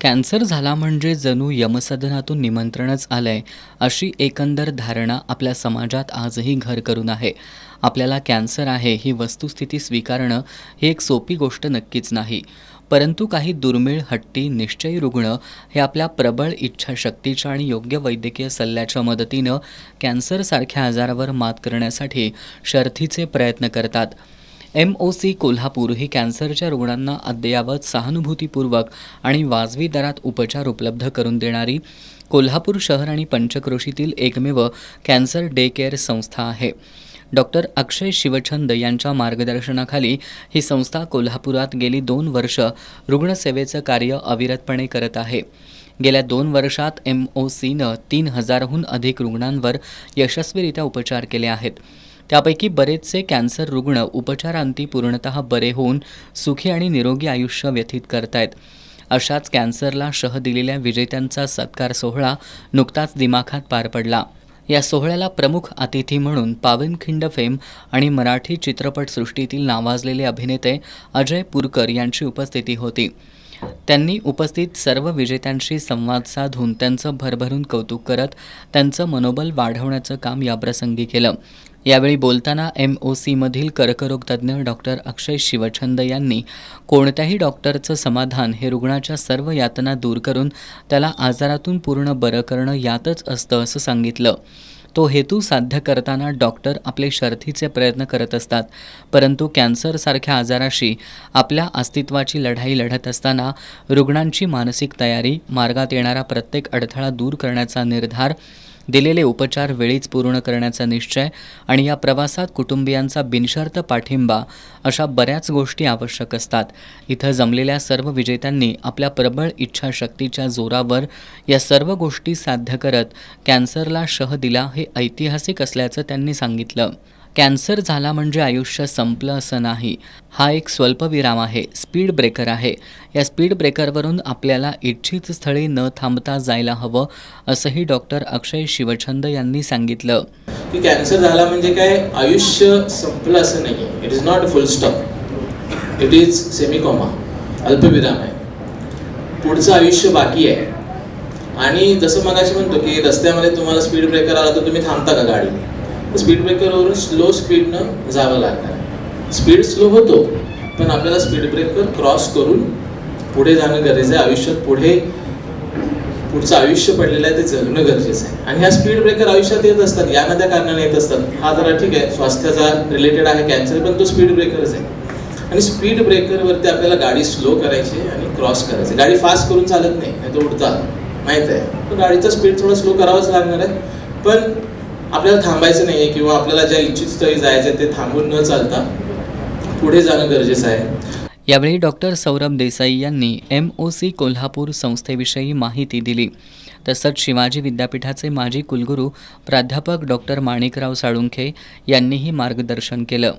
Cancer झाला म्हणजे जणू यमसदनातून निमंत्रणच आलंय अशी एकंदर धारणा आपल्या समाजात आजही घर करून आहे. आपल्याला कॅन्सर आहे ही वस्तुस्थिती स्वीकारणं ही एक सोपी गोष्ट नक्कीच नाही. परंतु काही दुर्मिळ हट्टी निश्चयी रुग्ण हे आपल्या प्रबळ इच्छाशक्तीच्या आणि योग्य वैद्यकीय सल्ल्याच्या मदतीनं कॅन्सरसारख्या आजारावर मात करण्यासाठी शर्थीचे प्रयत्न करतात. एम ओ सी कोल्हापूर ही कॅन्सरच्या रुग्णांना अद्ययावत सहानुभूतीपूर्वक आणि वाजवी दरात उपचार उपलब्ध करून देणारी कोल्हापूर शहर आणि पंचक्रोशीतील एकमेव कॅन्सर डे केअर संस्था आहे. डॉक्टर अक्षय शिवछंद यांच्या मार्गदर्शनाखाली ही संस्था कोल्हापुरात गेली दोन वर्ष रुग्णसेवेचं कार्य अविरतपणे करत आहे. गेल्या दोन वर्षात एम ओ सीनं तीन हजारहून अधिक रुग्णांवर यशस्वीरित्या उपचार केले आहेत. त्यापैकी बरेचसे कॅन्सर रुग्ण उपचारांती पूर्णतः बरे होऊन सुखी आणि निरोगी आयुष्य व्यतीत करतायत. अशाच कॅन्सरला शह दिलेल्या विजेत्यांचा सत्कार सोहळा नुकताच दिमाखात पार पडला. या सोहळ्याला प्रमुख अतिथी म्हणून पावनखिंड फेम आणि मराठी चित्रपटसृष्टीतील नावाजलेले अभिनेते अजय पुरकर यांची उपस्थिती होती. त्यांनी उपस्थित सर्व विजेत्यांशी संवाद साधून त्यांचं भरभरून कौतुक करत त्यांचं मनोबल वाढवण्याचं काम याप्रसंगी केलं. यावेळी बोलताना एम ओ सीमधील कर्करोगतज्ञ डॉक्टर अक्षय शिवछंद यांनी कोणत्याही डॉक्टरचं समाधान हे रुग्णाच्या सर्व यातना दूर करून त्याला आजारातून पूर्ण बरं करणं यातच असतं असं सांगितलं. तो हेतू साध्य करताना डॉक्टर आपले शर्थीचे प्रयत्न करत असतात. परंतु कॅन्सरसारख्या आजाराशी आपल्या अस्तित्वाची लढाई लढत असताना रुग्णांची मानसिक तयारी मार्गात येणारा प्रत्येक अडथळा दूर करण्याचा निर्धार दिलेले उपचार वेळीच पूर्ण करण्याचा निश्चय आणि या प्रवासात कुटुंबियांचा बिनशर्त पाठिंबा अशा बऱ्याच गोष्टी आवश्यक असतात. इथं जमलेल्या सर्व विजेत्यांनी आपल्या प्रबळ इच्छाशक्तीच्या जोरावर या सर्व गोष्टी साध्य करत कॅन्सरला शह दिला हे ऐतिहासिक असल्याचं त्यांनी सांगितलं. कॅन्सर झाला म्हणजे आयुष्य संपलं असं नाही. हा एक स्वल्पविराम आहे. स्पीड ब्रेकर आहे. या स्पीड ब्रेकरवरून आपल्याला इच्छित स्थळी न थांबता जायला हवं असंही डॉक्टर अक्षय शिवछंद यांनी सांगितलं. की कॅन्सर झाला म्हणजे काय? आयुष्य संपलं असं नाही. It is not full stop it is semicolon अल्पविराम आहे. पुढचं आयुष्य बाकी आहे. आणि जसं मगाशी म्हणतो की रस्त्यामध्ये तुम्हाला स्पीड ब्रेकर आला तर तुम्ही थांबता का गाडी स्पीड ब्रेकरवरून स्लो स्पीडनं जावं लागणार. स्पीड स्लो होतो पण आपल्याला स्पीड ब्रेकर क्रॉस करून पुढे जाणं गरजेचं आहे. आयुष्यात पुढे पुढचं आयुष्य पडलेलं आहे ते जगणं गरजेचं आहे. आणि ह्या स्पीड ब्रेकर आयुष्यात येत असतात या नद्या कारणाने येत असतात. हा जरा ठीक आहे स्वास्थ्याचा रिलेटेड आहे कॅन्सर पण तो स्पीड ब्रेकरच आहे. आणि स्पीड ब्रेकरवरती आपल्याला गाडी स्लो करायची आणि क्रॉस करायची. गाडी फास्ट करून चालत नाही नाही तर उडतात. माहीत आहे. तर गाडीचा स्पीड थोडा स्लो करावाच लागणार आहे. पण आपल्याला थांबायचं नाही आहे किंवा आपल्याला ज्या इच्छित स्थळी जायचं आहे ते थांबून न चालता पुढे जाणं गरजेचं आहे. यावेळी डॉक्टर सौरभ देसाई यांनी एम ओ सी कोल्हापूर संस्थेविषयी माहिती दिली. तसंच शिवाजी विद्यापीठाचे माजी कुलगुरू प्राध्यापक डॉक्टर माणिकराव साळुंखे यांनीही मार्गदर्शन केलं.